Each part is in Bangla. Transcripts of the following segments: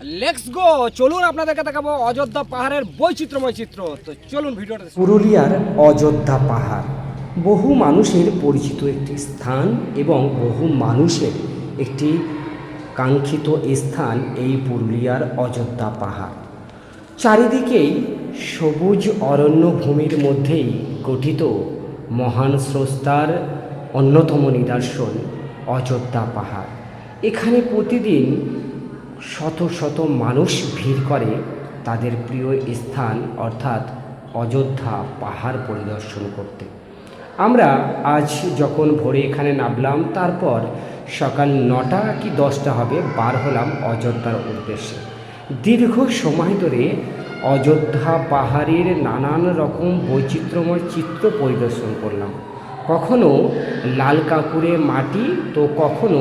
লেটস গো চলুন আপনাদেরকে দেখাবো অযোধ্যা পাহাড়ের বৈচিত্র্যময় চিত্র। তো চলুন ভিডিওটা পুরুলিয়ার অযোধ্যা পাহাড়। বহু মানুষের পরিচিত একটি স্থান এবং বহু মানুষের একটি কাঙ্ক্ষিত স্থান এই পুরুলিয়ার অযোধ্যা পাহাড়। চারিদিকেই সবুজ অরণ্য ভূমির মধ্যেই গঠিত মহান স্রষ্টার অন্যতম নিদর্শন অযোধ্যা পাহাড়। এখানে প্রতিদিন শত শত মানুষ ভিড় করে তাদের প্রিয় স্থান, অর্থাৎ অযোধ্যা পাহাড় পরিদর্শন করতে। আমরা আজ যখন ভোরে এখানে নামলাম, তারপর সকাল নটা কি দশটা হবে বার হলাম অযোধ্যার উদ্দেশ্যে। দীর্ঘ সময় ধরে অযোধ্যা পাহাড়ের নানান রকম বৈচিত্র্যময় চিত্র পরিদর্শন করলাম। কখনো লাল কাকুরে মাটি, তো কখনো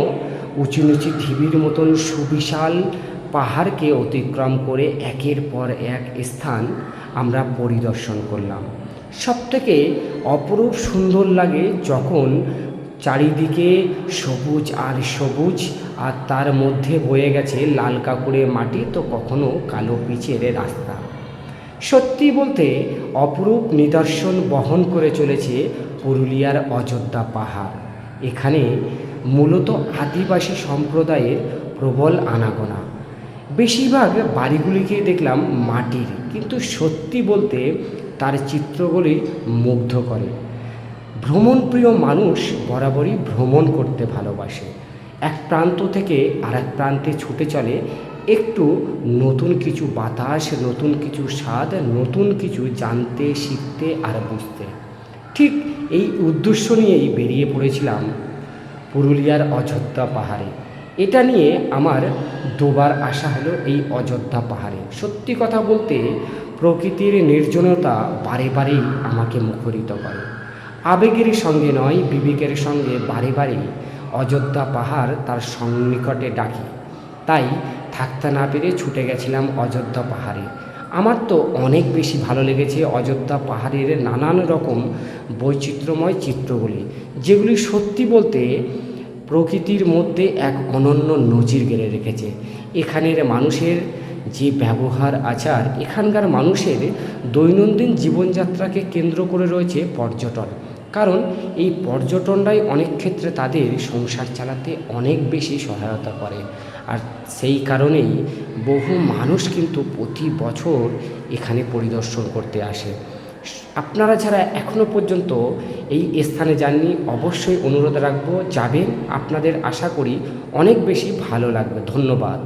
উঁচু নিচু ঢিবির মতন সুবিশাল পাহাড়কে অতিক্রম করে একের পর এক স্থান আমরা পরিদর্শন করলাম। সবথেকে অপরূপ সুন্দর লাগে যখন চারিদিকে সবুজ আর সবুজ আর তার মধ্যে বয়ে গেছে লাল কাকুরে মাটি, তো কখনো কালো পিচের রাস্তা। সত্যি বলতে অপরূপ নিদর্শন বহন করে চলেছে পুরুলিয়ার অযোধ্যা পাহাড়। এখানে মূলত আদিবাসী সম্প্রদায়ের প্রবল আনাগোনা। বেশিরভাগ বাড়িগুলিকে দেখলাম মাটির, কিন্তু সত্যি বলতে তার চিত্রগুলি মুগ্ধ করে। ভ্রমণপ্রিয় মানুষ বরাবরই ভ্রমণ করতে ভালোবাসে। এক প্রান্ত থেকে আর এক প্রান্তে ছুটে চলে, একটু নতুন কিছু বাতাস, নতুন কিছু স্বাদ, নতুন কিছু জানতে, শিখতে আর বুঝতে। ঠিক এই উদ্দেশ্য নিয়েই বেরিয়ে পড়েছিলাম পুরুলিয়ার অযোধ্যা পাহাড়ে। এটা নিয়ে আমার দুবার আসা হলো এই অযোধ্যা পাহাড়ে। সত্যি কথা বলতে প্রকৃতির নির্জনতা বারে বারেই আমাকে মুখরিত করে। আবেগের সঙ্গে নয়, বিবেকের সঙ্গে বারে বারেই অযোধ্যা পাহাড় তার সন্নিকটে ডাকে। তাই থাকতে না পেরে ছুটে গেছিলাম অযোধ্যা পাহাড়ে। আমার তো অনেক বেশি ভালো লেগেছে অযোধ্যা পাহাড়ের নানান রকম বৈচিত্র্যময় চিত্রগুলি, যেগুলি সত্যি বলতে প্রকৃতির মধ্যে এক অনন্য নজির গেড়ে রেখেছে। এখানের মানুষের যে ব্যবহার আচার, এখানকার মানুষের দৈনন্দিন জীবনযাত্রাকে কেন্দ্র করে রয়েছে পর্যটন। কারণ এই পর্যটনটাই অনেক ক্ষেত্রে তাদের সংসার চালাতে অনেক বেশি সহায়তা করে। আর সেই কারণেই বহু মানুষ কিন্তু প্রতি বছর এখানে পরিদর্শন করতে আসে। আপনারা যারা এখনও পর্যন্ত এই স্থানে যাননি, অবশ্যই অনুরোধ রাখব, যাবেন। আপনাদের আশা করি অনেক বেশি ভালো লাগবে। ধন্যবাদ।